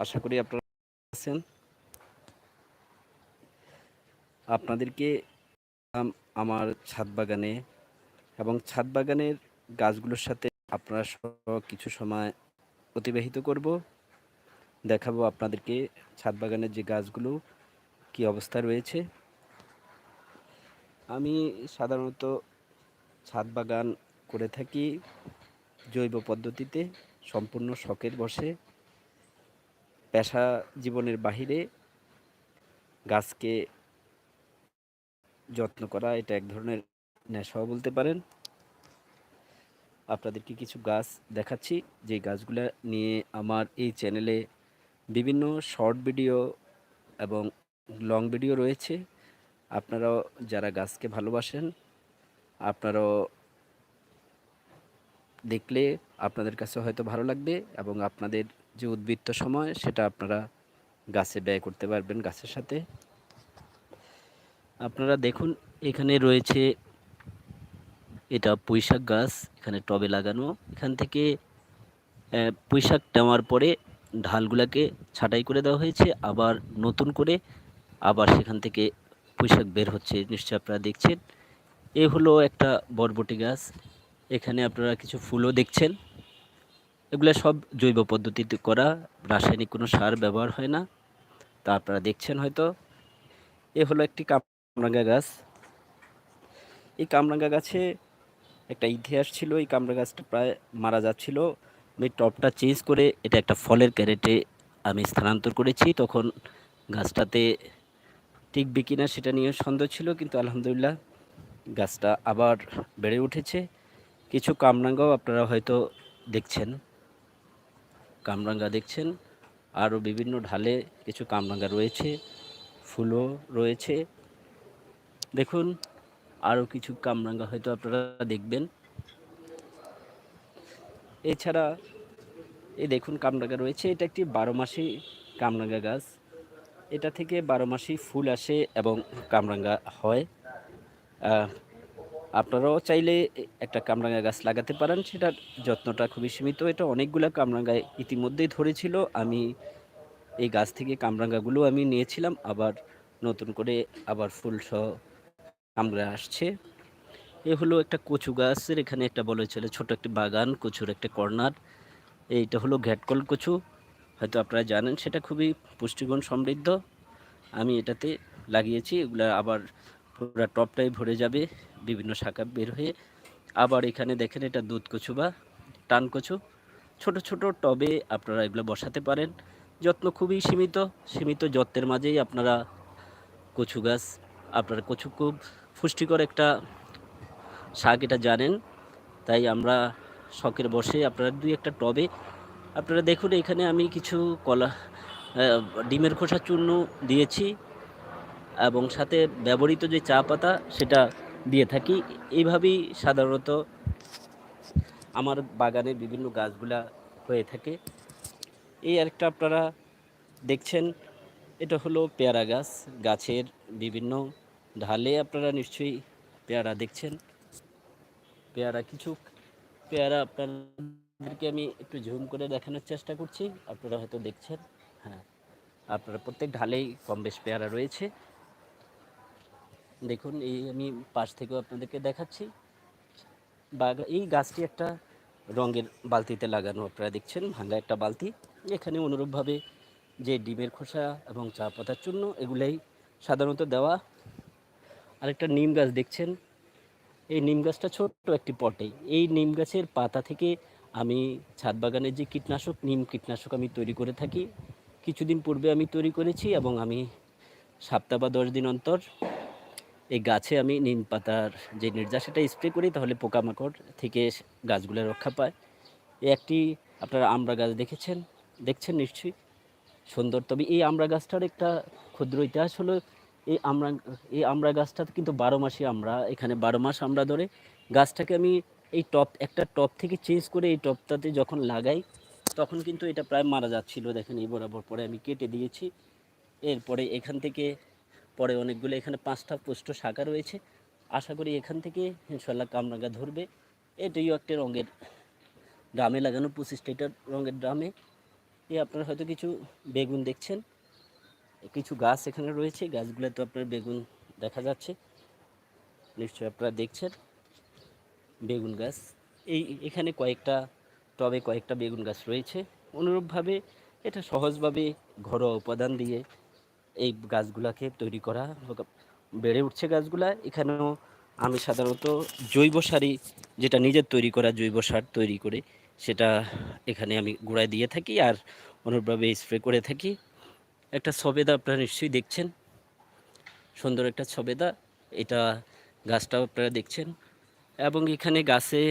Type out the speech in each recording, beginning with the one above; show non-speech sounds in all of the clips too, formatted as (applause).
আশা করি আপনারা আছেন। আপনাদেরকে আম- আমার ছাদ বাগানে এবং ছাদ বাগানের গাছগুলোর সাথে আপনারা কিছু সময় অতিবাহিত করব। দেখাবো আপনাদেরকে ছাদ বাগানের যে গাছগুলো, কি অবস্থা রয়েছে। আমি সাধারণত ছাদ বাগান করে থাকি জৈব পদ্ধতিতে, সম্পূর্ণ শখের বসে। পেশা জীবনের বাহিরে গাছকে যত্ন করা, এটা এক ধরনের নেশাও বলতে পারেন। আপনাদেরকে কিছু গাছ দেখাচ্ছি? যে গাছগুলো নিয়ে আমার এই চ্যানেলে বিভিন্ন শর্ট ভিডিও এবং লং ভিডিও রয়েছে। আপনারাও যারা গাছকে ভালোবাসেন, আপনারাও দেখলে আপনাদের কাছে হয়তো ভালো লাগবে এবং আপনাদের যে উদ্বৃত্ত সময়, সেটা আপনারা গাছে ব্যয় করতে পারবেন গাছের সাথে। আপনারা দেখুন, এখানে রয়েছে এটা পুঁইশাক গাছ, এখানে টবে লাগানো। এখান থেকে পুঁইশাক নেওয়ার পরে ঢালগুলাকে ছাঁটাই করে দেওয়া হয়েছে। আবার নতুন করে আবার সেখান থেকে পুঁইশাক বের হচ্ছে, নিশ্চয়ই আপনারা দেখছেন। এ হলো একটা বরবটি গাছ। এখানে আপনারা কিছু ফুলও দেখছেন। এগুলো সব জৈব পদ্ধতিতে করা, রাসায়নিক কোনো সার ব্যবহার হয় না। তা আপনারা দেখছেন হয়তো। এ হলো একটি কামরাঙ্গা গাছ। এই কামরাঙ্গা গাছে একটা ইতিহাস ছিল, এই কামরা গাছটা প্রায় মারা যাচ্ছিল। আমি টপটা চেঞ্জ করে এটা একটা ফলের ক্যারেটে আমি স্থানান্তর করেছি। তখন গাছটাতে টিকবে কিনা সেটা নিয়ে সন্দেহ ছিল, কিন্তু আলহামদুলিল্লাহ গাছটা আবার বেড়ে উঠেছে। কিছু কামরাঙ্গাও আপনারা হয়তো দেখছেন। কামরাঙ্গা দেখছেন। আরও বিভিন্ন ঢালে কিছু কামরাঙ্গা রয়েছে, ফুলও রয়েছে। দেখুন আরও কিছু কামরাঙ্গা হয়তো আপনারা দেখবেন। এছাড়া এই দেখুন কামরাঙ্গা রয়েছে, এটা একটি বারো মাসি কামরাঙ্গা গাছ। এটা থেকে বারো মাসি ফুল আসে এবং কামরাঙ্গা হয়। আপনারাও চাইলে একটা কামরাঙ্গা গাছ লাগাতে পারেন, সেটার যত্নটা খুবই সীমিত। এটা অনেকগুলো কামরাঙ্গা ইতিমধ্যেই ধরেছিল। আমি এই গাছ থেকে কামরাঙ্গাগুলো আমি নিয়েছিলাম, আবার নতুন করে আবার ফুল সহ কামড়া আসছে। এ হলো একটা কচু গাছের, এখানে একটা বলা ছিল ছোট একটি বাগান, কচুর একটা কর্নার। এইটা হলো ঘ্যাটকল কচু। হয়তো আপনারা জানেন, সেটা খুবই পুষ্টিগুণ সমৃদ্ধ। আমি এটাতে লাগিয়েছি, এগুলো আবার পুরো টপটাই ভরে যাবে, বিভিন্ন শাখা বের হয়ে। আবার এখানে দেখেন এটা দুধ কচু বা টান কচু। ছোট ছোট টবে আপনারা এগুলো বসাতে পারেন। যত্ন খুবই সীমিত সীমিত যত্নের মাঝেই আপনারা কচু গাছ, আপনার কচু খুব পুষ্টিকর একটা শাক এটা জানেন। তাই আমরা শখের বসে আপনারা দুই একটা টবে, আপনারা দেখুন এখানে আমি কিছু কলা ডিমের খোসা চূর্ণ দিয়েছি। এবং সাথে ব্যবহৃত যে চা পাতা, সেটা দিয়ে থাকি। এইভাবেই সাধারণত আমার বাগানে বিভিন্ন গাছগুলা হয়ে থাকে। এই আরেকটা আপনারা দেখছেন, এটা হলো পেয়ারা গাছ। গাছের বিভিন্ন ঢালে আপনারা নিশ্চয়ই পেয়ারা দেখছেন। পেয়ারা কিছু পেয়ারা আপনাদেরকে আমি একটু ঝুম করে দেখানোর চেষ্টা করছি। আপনারা হয়তো দেখছেন হ্যাঁ। আপনারা প্রত্যেক ঢালেই কম বেশ পেয়ারা রয়েছে। দেখুন, এই আমি পাশ থেকেও আপনাদেরকে দেখাচ্ছি। বাগা এই গাছটি একটা রঙের বালতিতে লাগানো, আপনারা দেখছেন ভাঙা একটা বালতি। এখানে অনুরূপভাবে যে ডিমের খোসা এবং চা পাতার চূর্ণ, এগুলাই সাধারণত দেওয়া। আরেকটা নিম গাছ দেখছেন, এই নিম গাছটা ছোট্ট একটি পটে। এই নিম গাছের পাতা থেকে আমি ছাদ বাগানের যে কীটনাশক, নিম কীটনাশক আমি তৈরি করে থাকি। কিছুদিন পূর্বে আমি তৈরি করেছি এবং আমি সপ্তাহ বা দশ দিন অন্তর এই গাছে আমি নিম পাতার যে নির্যাস সেটা স্প্রে করি, তাহলে পোকামাকড় থেকে গাছগুলো রক্ষা পায়। এই একটি আপনারা আমরা গাছ দেখেছেন, দেখছেন নিশ্চয়ই? সুন্দর। তবে এই আমড়া গাছটার একটা ক্ষুদ্র ইতিহাস হলো, এই আমরা, এই আমড়া গাছটা কিন্তু বারো মাসই আমরা, এখানে বারো মাস আমরা ধরে গাছটাকে আমি এই টপ একটা টপ থেকে চেঞ্জ করে এই টপটাতে যখন লাগাই, তখন কিন্তু এটা প্রায় মারা যাচ্ছিল। দেখেন এই বরাবর পরে আমি কেটে দিয়েছি। এরপরে এখান থেকে পরে অনেকগুলো এখানে পাঁচটা পুষ্ট শাখা রয়েছে। আশা করি এখান থেকে ইনশাল্লাহ কামরাঙ্গা ধরবে। এটাইও একটা রঙের ড্রামে লাগানো পঁচিশ লিটার রঙের ড্রামে। এই আপনারা হয়তো কিছু বেগুন দেখছেন। কিছু গাছ এখানে রয়েছে। গাছগুলো তো আপনার বেগুন দেখা যাচ্ছে। নিশ্চয়ই আপনারা দেখছেন বেগুন গাছ। এই এখানে কয়েকটা টবে কয়েকটা বেগুন গাছ রয়েছে। অনুরূপভাবে এটা সহজভাবে ঘরোয়া উপাদান দিয়ে এই গাছগুলাকে তৈরি করা বেড়ে উঠছে গাছগুলা। এখানেও আমি সাধারণত জৈব সারই যেটা নিজের তৈরি করা জৈব সার তৈরি করে সেটা এখানে আমি গুঁড়ায় দিয়ে থাকি আর অনুরূপভাবে স্প্রে করে থাকি। একটা সবেদা আপনারা নিশ্চয়ই দেখছেন। সুন্দর একটা সবেদা এটা গাছটাও আপনারা দেখছেন। এবং এখানে গাছে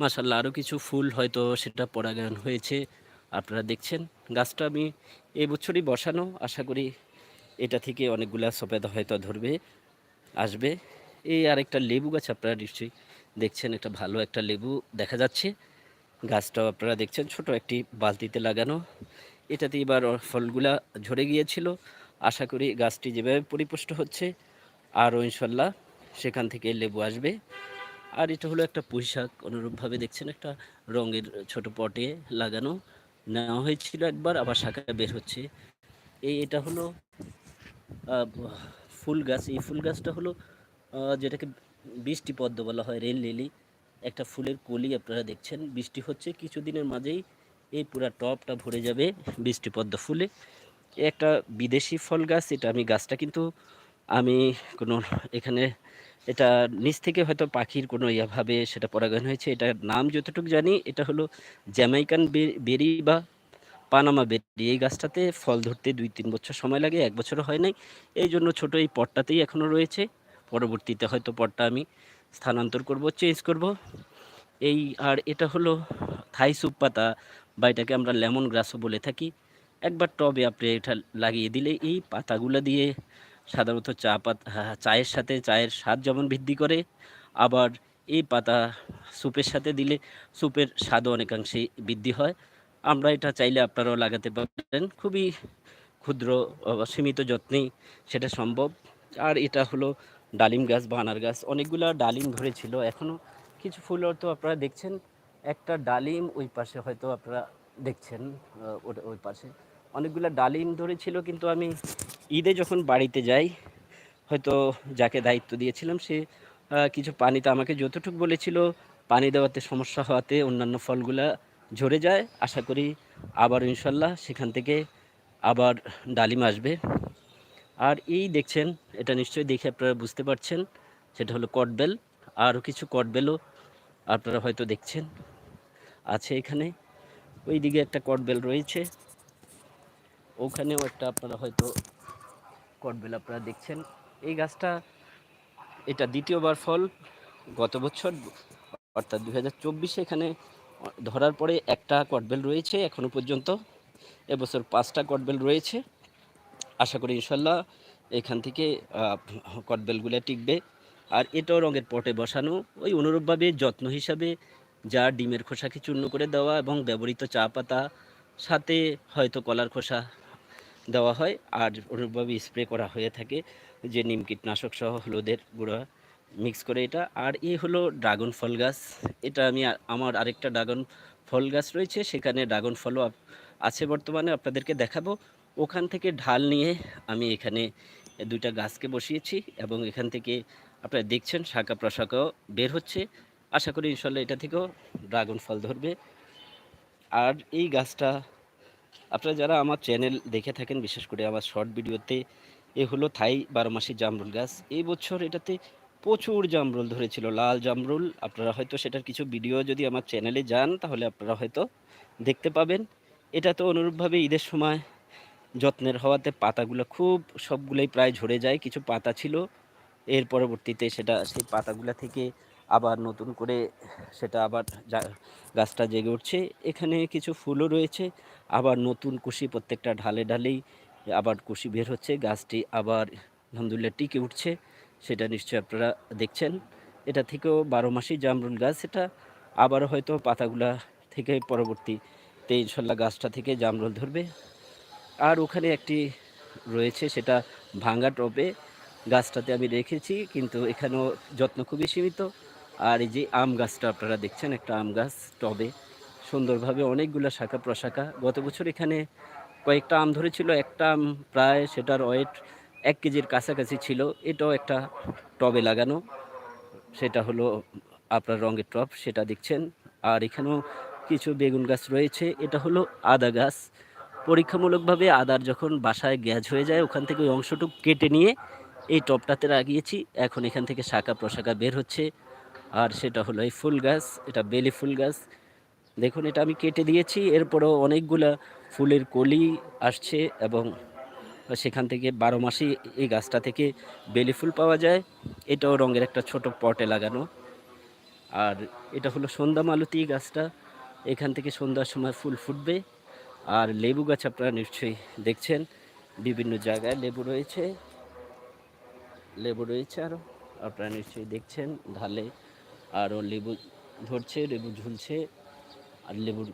মাসাল্লাহ আরও কিছু ফুল হয়তো সেটা পরাগায়ন হয়েছে। আপনারা দেখছেন। গাছটা আমি এই বছরই বসানো। আশা করি এটা থেকে অনেকগুলা সফেদা হয়তো ধরবে, আসবে। এই আরেকটা লেবু গাছ আপনারা নিশ্চয়ই দেখছেন, একটা ভালো একটা লেবু দেখা যাচ্ছে। গাছটাও আপনারা দেখছেন, ছোট একটি বালতিতে লাগানো। এটাতে এবার ফলগুলা ঝরে গিয়েছিল। আশা করি গাছটি যেভাবে পরিপুষ্ট হচ্ছে, আরও ইনশাল্লাহ সেখান থেকে লেবু আসবে। আর এটা হলো একটা পুঁই শাক অনুরূপভাবে দেখছেন একটা রঙের ছোট পটে লাগানো। নেওয়া হয়েছিল একবার, আবার শাখা বের হচ্ছে। এই এটা হলো ফুল গাছ। এই ফুল গাছটা হলো যেটাকে বৃষ্টি পদ্ম বলা হয়, রেল লিলি। একটা ফুলের কলি আপনারা দেখছেন। বৃষ্টি হচ্ছে, কিছুদিনের মাঝেই এই পুরা টপটা ভরে যাবে বৃষ্টি পদ্ম ফুলে। একটা বিদেশি ফল গাছ, এটা আমি গাছটা কিন্তু আমি কোনো এখানে এটা নিচ থেকে হয়তো পাখির কোনো ইয়াভাবে সেটা পরাগায়ন হয়েছে। এটার নাম যতটুকু জানি, এটা হলো জ্যামাইকান বেরি বা পানামা বেরি। এই গাছটাতে ফল ধরতে দুই তিন বছর সময় লাগে, এক বছরও হয় নাই। এই জন্য ছোট এই পটটাতেই এখনও রয়েছে। পরবর্তীতে হয়তো পটটা আমি স্থানান্তর করব চেঞ্জ করব। এই আর এটা হলো থাই সুপ পাতা বা এটাকে আমরা লেমন গ্রাসও বলে থাকি। একবার টবে আপনি এটা লাগিয়ে দিলে এই পাতাগুলো দিয়ে সাধারণত চা পাতা চায়ের সাথে, চায়ের স্বাদ যেমন বৃদ্ধি করে, আবার এই পাতা স্যুপের সাথে দিলে স্যুপের স্বাদও অনেকাংশেই বৃদ্ধি হয়। আমরা এটা চাইলে আপনারাও লাগাতে পারেন খুবই ক্ষুদ্র সীমিত যত্নেই সেটা সম্ভব। আর এটা হলো ডালিম গাছ বা আনার গাছ। অনেকগুলো ডালিম ধরেছিল এখনও কিছু ফুল তো আপনারা দেখছেন। একটা ডালিম ওই পাশে হয়তো আপনারা দেখছেন ওই পাশে। অনেকগুলো ডালিম ধরেছিল, কিন্তু আমি ঈদে যখন বাড়িতে যাই, হয়তো যাকে দায়িত্ব দিয়েছিলাম সে কিছু পানিতে আমাকে যতটুকু বলেছিল, পানি দেওয়াতে সমস্যা হওয়াতে অন্যান্য ফলগুলা ঝরে যায়। আশা করি আবার ইনশাল্লাহ সেখান থেকে আবার ডালিম আসবে। আর এই দেখছেন, এটা নিশ্চয়ই দেখে আপনারা বুঝতে পারছেন, সেটা হলো কটবেল আরও কিছু কটবেলও আপনারা হয়তো দেখছেন, আছে এখানে। ওই দিকে একটা কটবেল রয়েছে। ওখানেও একটা আপনারা হয়তো কটবেল আপনারা দেখছেন। এই গাছটা এটা দ্বিতীয়বার ফল গত বছর, অর্থাৎ দু হাজার চব্বিশে এখানে ধরার পরে একটা কটবেল রয়েছে এখনও পর্যন্ত। এবছর পাঁচটা কটবেল রয়েছে। আশা করি ইনশাল্লাহ এখান থেকে কটবেলগুলো টিকবে। আর এটাও রঙের পটে বসানো। ওই অনুরূপভাবে যত্ন হিসাবে যা ডিমের খোসাকে চূর্ণ করে দেওয়া এবং ব্যবহৃত চা পাতা, সাথে হয়তো কলার খোসা দেওয়া হয় আর অনুরূপভাবে স্প্রে করা হয়ে থাকে যে নিম কীটনাশক সহ হলুদের গুঁড়া মিক্স করে এটা। আর এ হলো ড্রাগন ফল গাছ। এটা আমি আমার আরেকটা ড্রাগন ফল গাছ রয়েছে, সেখানে ড্রাগন ফলও আছে বর্তমানে, আপনাদেরকে দেখাবো। ওখান থেকে ঢাল নিয়ে আমি এখানে দুইটা গাছকে বসিয়েছি এবং এখান থেকে আপনারা দেখছেন শাখা প্রশাখাও বের হচ্ছে। আশা করি ইনশাল্লাহ এটা থেকেও ড্রাগন ফল ধরবে। আর এই গাছটা আপনারা যারা আমার চ্যানেল দেখে থাকেন, বিশেষ করে আমার শর্ট ভিডিওতে এ হলো থাই বারোমাসি জামরুল গাছ। এই বছর এটাতে প্রচুর জামরুল ধরেছিল, লাল জামরুল। আপনারা হয়তো সেটার কিছু ভিডিও যদি আমার চ্যানেলে যান, তাহলে আপনারা হয়তো দেখতে পাবেন। এটা তো অনুরূপভাবে ঈদের সময় যত্নের হওয়াতে পাতাগুলো খুব, সবগুলোই প্রায় ঝরে যায়, কিছু পাতা ছিল। এর পরবর্তীতে সেটা, সেই পাতাগুলো থেকে আবার নতুন করে সেটা আবার গাছটা জেগে উঠছে। এখানে কিছু ফুলও রয়েছে, আবার নতুন কুশি প্রত্যেকটা ঢালে ঢালেই আবার কুশি বের হচ্ছে, গাছটি আবার আলহামদুলিল্লাহ টিকে উঠছে, সেটা নিশ্চয়ই আপনারা দেখছেন। এটা থেকেও বারো মাসই জামরুল গাছ, এটা আবার হয়তো পাতাগুলা থেকে পরবর্তীতে ইনশাল্লাহ গাছটা থেকে জামরুল ধরবে। আর ওখানে একটি রয়েছে, সেটা ভাঙ্গা টবে, গাছটাতে আমি রেখেছি, কিন্তু এখানেও যত্ন খুবই সীমিত। আর এই যে আম গাছটা আপনারা দেখছেন, একটা আম গাছ টবে। সুন্দরভাবে অনেকগুলো শাখা প্রশাখা। গত বছর এখানে কয়েকটা আম ধরেছিল, একটা আম প্রায় সেটার ওয়েট এক কেজির কাছাকাছি ছিল। এটাও একটা টবে লাগানো। সেটা হলো আপনার রঙের টব, সেটা দেখছেন। আর এখানেও কিছু বেগুন গাছ রয়েছে। এটা হলো আদা গাছ। পরীক্ষামূলকভাবে আদার যখন বাসায় গ্যাস হয়ে যায়, ওখান থেকে ওই অংশটুকু কেটে নিয়ে এই টবটাতে লাগিয়েছি। এখন এখান থেকে শাখা প্রশাখা বের হচ্ছে। আর সেটা হলো এই ফুল গাছ, এটা বেলি ফুল গাছ। দেখুন, এটা আমি কেটে দিয়েছি, এরপরেও অনেকগুলা ফুলের কলি আসছে এবং সেখান থেকে বারো মাসই এই গাছটা থেকে বেলি ফুল পাওয়া যায়। এটাও রঙের একটা ছোট পটে লাগানো। আর এটা হলো সন্ধ্যা মালতী গাছটা। এখান থেকে সন্ধ্যার সময় ফুল ফুটবে। আর লেবু গাছ আপনারা নিশ্চয়ই দেখছেন। বিভিন্ন জায়গায় লেবু রয়েছে। লেবু রয়েছে আরও আপনারা নিশ্চয়ই দেখছেন ঢালে আরও লেবু ধরছে, লেবু ঝুলছে, আর লেবুর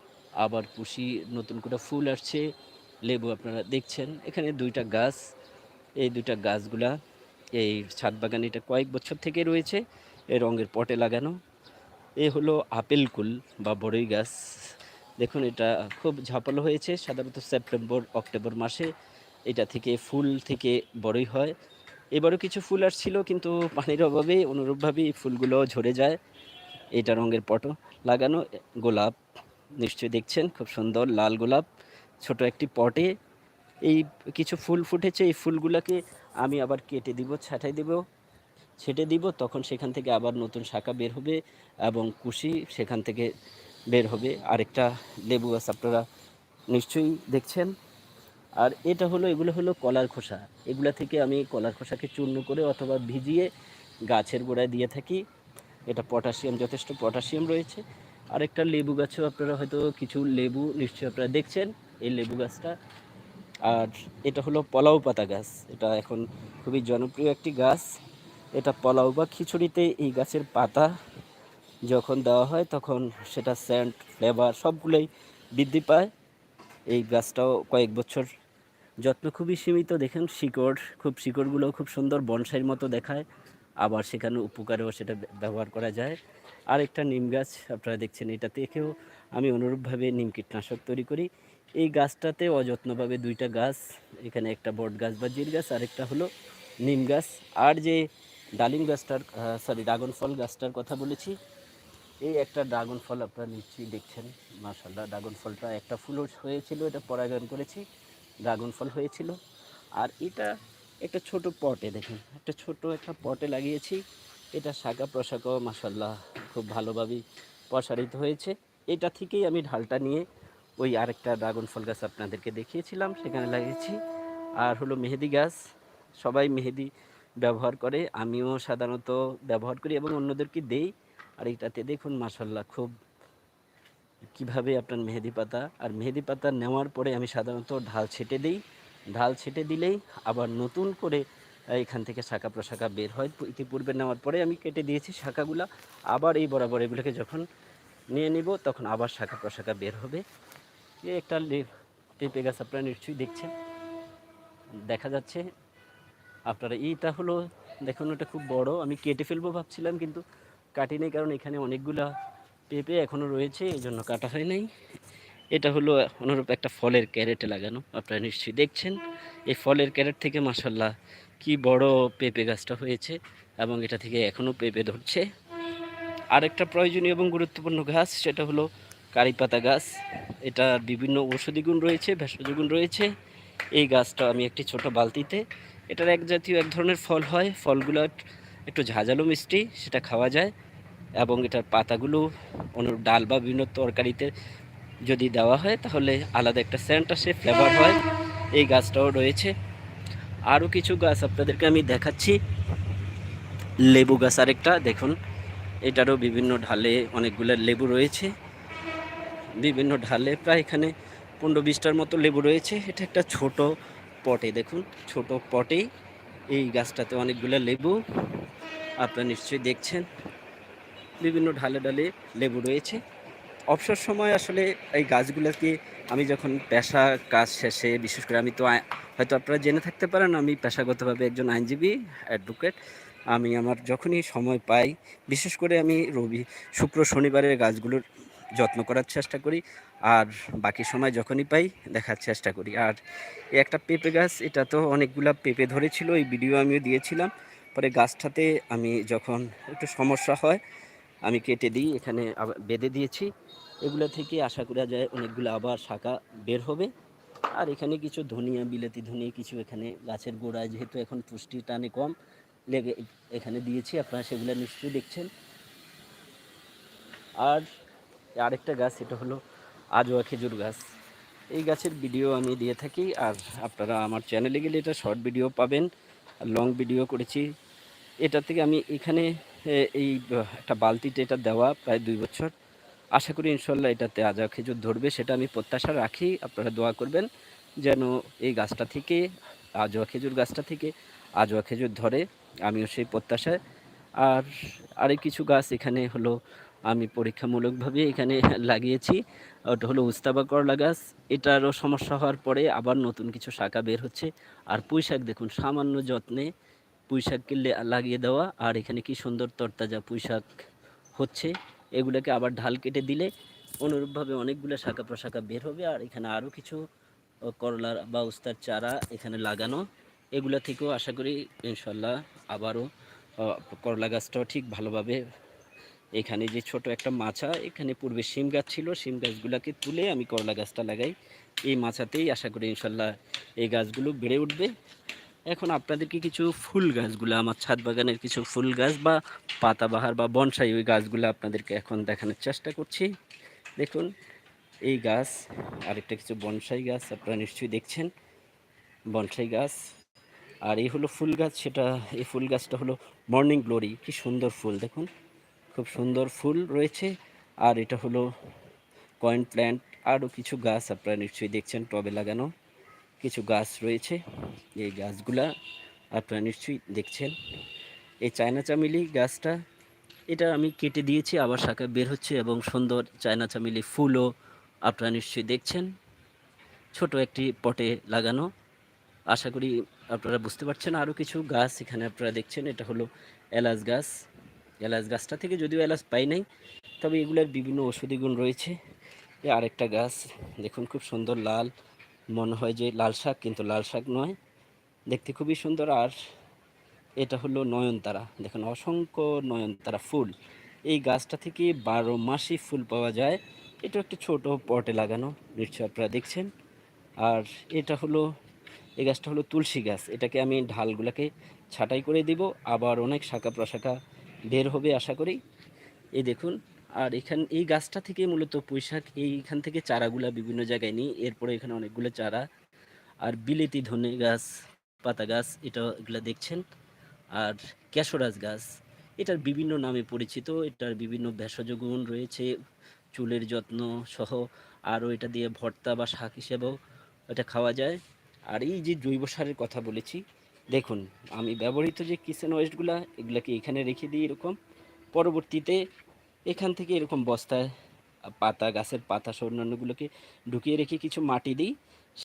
আবার কুশি নতুন করে ফুল আসছে। লেবু আপনারা দেখছেন, এখানে দুইটা গাছ, এই দুইটা গাছগুলা, এই ছাদ বাগানে এটা কয়েক বছর থেকে রয়েছে, এই রঙের পটে লাগানো। এ হলো আপেল কুল বা বড়ই গাছ। দেখুন, এটা খুব ঝাপালো হয়েছে, সাধারণত সেপ্টেম্বর, অক্টোবর মাসে এটা থেকে ফুল থেকে বড়ই হয়। এবারও কিছু ফুল আসছিল, কিন্তু পানির অভাবে অনুরূপভাবে ফুলগুলো ঝরে যায়। এটা রঙের পটো লাগানো গোলাপ, নিশ্চয়ই দেখছেন, খুব সুন্দর লাল গোলাপ, ছোট একটি পটে। এই কিছু ফুল ফুটেছে, এই ফুলগুলোকে আমি আবার কেটে দিব, ছাঁটাই দিব, ছেটে দিব, তখন সেখান থেকে আবার নতুন শাখা বের হবে এবং কুশি সেখান থেকে বের হবে। আরেকটা লেবু গাছ আপনারা নিশ্চয়ই দেখছেন। আর এটা হলো, এগুলো হলো কলার খোসা। এগুলা থেকে আমি কলার খোসাকে চূর্ণ করে অথবা ভিজিয়ে গাছের গোড়ায় দিয়ে থাকি। এটা পটাশিয়াম, যথেষ্ট পটাশিয়াম রয়েছে। আরেকটা লেবু গাছেও আপনারা হয়তো কিছু লেবু নিশ্চয়ই আপনারা দেখছেন, এই লেবু গাছটা। আর এটা হলো পলাও পাতা গাছ। এটা এখন খুবই জনপ্রিয় একটি গাছ। এটা পলাও বা খিচুড়িতে এই গাছের পাতা যখন দেওয়া হয়, তখন সেটা স্যান্ট ফ্লেভার সবগুলোই বৃদ্ধি পায়। এই গাছটাও কয়েক বছর যত্ন খুবই সীমিত। দেখেন শিকড়, খুব শিকড়গুলো খুব সুন্দর বনসাইয়ের মতো দেখায়। আবার সেখানে উপকারেও সেটা ব্যবহার করা যায়। আর একটা নিম গাছ আপনারা দেখছেন এটা থেকেও আমি অনুরূপভাবে নিম কীটনাশক তৈরি করি। এই গাছটাতে অযত্নভাবে দুইটা গাছ, এখানে একটা বট গাছ বা জির গাছ, আরেকটা হলো নিম গাছ। আর যে ডালিম গাছটার সরি ড্রাগন ফল গাছটার কথা বলেছি, এই একটা ড্রাগন ফল আপনারা নিশ্চয়ই দেখছেন মাশাল্লাহ ড্রাগন ফলটা একটা ফুল হয়েছিল, এটা পরাগায়ন করেছি, ড্রাগন ফল হয়েছিল। আর এটা একটা ছোট পটে দেখুন, একটা ছোট একটা পটে লাগিয়েছি। এটা শাখা প্রশাখাও মাশাল্লাহ খুব ভালোভাবেই প্রসারিত হয়েছে। এটা থেকেই আমি ঢালটা নিয়ে ওই আরেকটা ড্রাগন ফল গাছ আপনাদেরকে দেখিয়েছিলাম, সেখানে লাগিয়েছি। আর হলো মেহেদি গাছ, সবাই মেহেদি ব্যবহার করে, আমিও সাধারণত ব্যবহার করি এবং অন্যদেরকে দেই। আর এটাতে দেখুন মাশাল্লাহ খুব কীভাবে আপনার মেহেদি পাতা, আর মেহেদি পাতা নেওয়ার পরে আমি সাধারণত ঢাল ছেটে দিই। ঢাল ছেটে দিলেই আবার নতুন করে এখান থেকে শাখা প্রশাখা বের হয়। ইতিপূর্বে নেওয়ার পরে আমি কেটে দিয়েছি শাখাগুলা। আবার এই বরাবর এগুলোকে যখন নিয়ে নিব, তখন আবার শাখা প্রশাখা বের হবে। এই একটা পেঁপে গাছ, আপনারা নিশ্চয়ই দেখছেন। দেখা যাচ্ছে আপনারা, এইটা হলো, দেখুন, ওটা খুব বড়। আমি কেটে ফেলব ভাবছিলাম, কিন্তু কাটিনি, কারণ এখানে অনেকগুলা পেঁপে এখনও রয়েছে, এই জন্য কাটা হয় নাই। এটা হলো অনুরূপ একটা ফলের ক্যারেটে লাগানো, আপনারা নিশ্চয়ই দেখছেন। এই ফলের ক্যারেট থেকে মাসাল্লাহ কি বড় পেঁপে গাছটা হয়েছে এবং এটা থেকে এখনও পেঁপে ধরছে। আরেকটা প্রয়োজনীয় এবং গুরুত্বপূর্ণ গাছ সেটা হলো কারি পাতা গাছ। এটা বিভিন্ন ঔষধি গুণ রয়েছে, ভেষজ গুণ রয়েছে। এই গাছটা আমি একটি ছোট বালতিতে, এটার এক জাতীয় এক ধরনের ফল হয়। ফলগুলো একটু ঝাঁঝালো মিষ্টি, সেটা খাওয়া যায়। এবং এটার পাতাগুলো অনুরূপ ডাল বা বিভিন্ন তরকারিতে যদি দেওয়া হয়, তাহলে আলাদা একটা সেন্ট আসে ফ্লেভার হয়। এই গাছটাও রয়েছে। আরও কিছু গাছ আপনাদেরকে আমি দেখাচ্ছি। লেবু গাছ আরেকটা, দেখুন। এটারও বিভিন্ন ঢালে অনেকগুলো লেবু রয়েছে। বিভিন্ন ঢালে প্রায় এখানে পনেরো বিশটার মতো লেবু রয়েছে। এটা একটা ছোট পটে, দেখুন। ছোট পটেই এই গাছটাতে অনেকগুলো লেবু। আপনারা নিশ্চয়ই দেখছেন। বিভিন্ন ঢালে ঢালে লেবু রয়েছে। অবসর সময় আসলে এই গাছগুলোকে আমি যখন পেশা কাজ শেষে, বিশেষ করে আমি তো হয়তো আপনারা জেনে থাকতে পারেন, আমি পেশাগতভাবে একজন আইনজীবী অ্যাডভোকেট আমি আমার যখনই সময় পাই, বিশেষ করে আমি রবি, শুক্র, শনিবারের গাছগুলোর যত্ন করার চেষ্টা করি, আর বাকি সময় যখনই পাই, দেখার চেষ্টা করি। আর একটা পেঁপে গাছ, এটা তো অনেকগুলা পেঁপে ধরেছিল, এই ভিডিও আমিও দিয়েছিলাম। পরে গাছটাতে আমি যখন একটু সমস্যা হয় আমি কেটে দিই, এখানে বেঁধে দিয়েছি। এগুলো থেকে আশা করা যায় অনেকগুলো আবার শাখা বের হবে। আর এখানে কিছু ধনিয়া, বিলাতি ধনিয়া কিছু এখানে গাছের গোড়ায় যেহেতু এখন পুষ্টি টানে কম, লেগে এখানে দিয়েছি আপনারা সেগুলো নিশ্চয়ই দেখছেন। আর আরেকটা গাছ এটা হলো আজোয়া খেজুর গাছ। এই গাছের ভিডিও আমি দিয়ে থাকি, আর আপনারা আমার চ্যানেলে গেলে এটা শর্ট ভিডিও পাবেন, লং ভিডিও করেছি। এটা থেকে আমি এখানে এই একটা বালতিতে এটা দেওয়া প্রায় দুই বছর। আশা করি ইনশাল্লাহ এটাতে আজা খেজুর ধরবে, সেটা আমি প্রত্যাশা রাখি। আপনারা দোয়া করবেন যেন এই গাছটা থেকে, আজোয়া খেজুর গাছটা থেকে আজোয়া খেজুর ধরে, আমিও সেই প্রত্যাশায়। আর আরেক কিছু গাছ এখানে হলো, আমি পরীক্ষামূলকভাবে এখানে (laughs) লাগিয়েছি। ওটা হলো উস্তাবা করলা গাছ। এটারও সমস্যা হওয়ার পরে আবার নতুন কিছু শাখা বের হচ্ছে। আর পুঁই শাক দেখুন, সামান্য যত্নে পুঁই শাক কিনলে লাগিয়ে দেওয়া, আর এখানে কি সুন্দর তরতাজা পুঁই শাক হচ্ছে, এগুলোকে আবার ঢাল কেটে দিলে অনুরূপভাবে অনেকগুলো শাখা প্রশাখা বের হবে, আর এখানে আরও কিছু করলার বা উস্তার চারা এখানে লাগানো, এগুলো থেকেও আশা করি ইনশাল্লাহ আবারও করলা গাছটাও ঠিক ভালোভাবে, এখানে যে ছোট একটা মাছা, এখানে পূর্বে শিম গাছ ছিল, শিম গাছগুলোকে তুলে আমি করলা গাছটা লাগাই, এই মাছাতেই আশা করি ইনশাল্লাহ এই গাছগুলো বেড়ে উঠবে এখন আপনাদেরকে কিছু ফুল গাছগুলো, আমার ছাদ বাগানের কিছু ফুল গাছ বা পাতাবাহার বা বনসাই ওই গাছগুলো আপনাদেরকে এখন দেখানোর চেষ্টা করছি। দেখুন, এই গাছ, আরেকটা কিছু বনসাই গাছ আপনারা নিশ্চয়ই দেখছেন। বনসাই গাছ, আর এই হলো ফুল গাছ, সেটা, এই ফুল গাছটা হলো মর্নিং গ্লোরি, কি সুন্দর ফুল, দেখুন। খুব সুন্দর ফুল রয়েছে, আর এটা হলো কয়েন প্ল্যান্ট, আরও কিছু গাছ আপনারা নিশ্চয়ই দেখছেন টবে লাগানো। কিছু গাছ রয়েছে। এই গাছগুলা আপনারা নিশ্চয়ই দেখছেন। এই চায়না চামেলি গাছটা, এটা আমি কেটে দিয়েছি, আবার শাখা বের হচ্ছে এবং সুন্দর চায়না চামেলি ফুলও আপনারা নিশ্চয়ই দেখছেন। ছোট একটি পটে লাগানো। আশা করি আপনারা বুঝতে পারছেন। আরও কিছু গাছ এখানে আপনারা দেখছেন। এটা হলো এলাচ গাছ। এলাচ গাছটা থেকে যদিও এলাচ পাই নাই, তবে এগুলোর বিভিন্ন ঔষধি গুণ রয়েছে। আরেকটা গাছ, দেখুন, খুব সুন্দর লাল। মনে হয় যে লাল শাক, কিন্তু লাল শাক নয়। দেখতে খুবই সুন্দর। আর এটা হলো নয়নতারা। দেখুন, অসংখ্য নয়নতারা ফুল। এই গাছটা থেকে বারো মাসই ফুল পাওয়া যায়। এটা একটি ছোট পটে লাগানো নিশ্চয় আপনারা দেখছেন। আর এটা হলো, এই গাছটা হলো তুলসী গাছ। এটাকে আমি ঢালগুলোকে ছাঁটাই করে দিব। আবার অনেক শাখা প্রশাখা বের হবে, আশা করি। এই দেখুন আর এখান, এই গাছটা থেকে মূলত পুঁইশাক, এইখান থেকে চারাগুলা বিভিন্ন জায়গায় নিই। এরপরে এখানে অনেকগুলো চারা আর বিলেতি ধনে গাছ, পাতা গাছ, এটা এগুলো দেখছেন। আর ক্যাশোরাস গাছ, এটার বিভিন্ন নামে পরিচিত, এটার বিভিন্ন ভেষজ গুণ রয়েছে, চুলের যত্ন সহ। আরও এটা দিয়ে ভর্তা বা শাক হিসেবেও এটা খাওয়া যায়। আর এই যে জৈব সারের কথা বলেছি, দেখুন, আমি ব্যবহৃত যে কিচেন ওয়েস্টগুলা, এগুলাকে এখানে রেখে দিই এরকম। পরবর্তীতে এখান থেকে এরকম বস্তায় পাতা গাছের পাতা সব অন্যান্যগুলোকে ঢুকিয়ে রেখে কিছু মাটি দিই।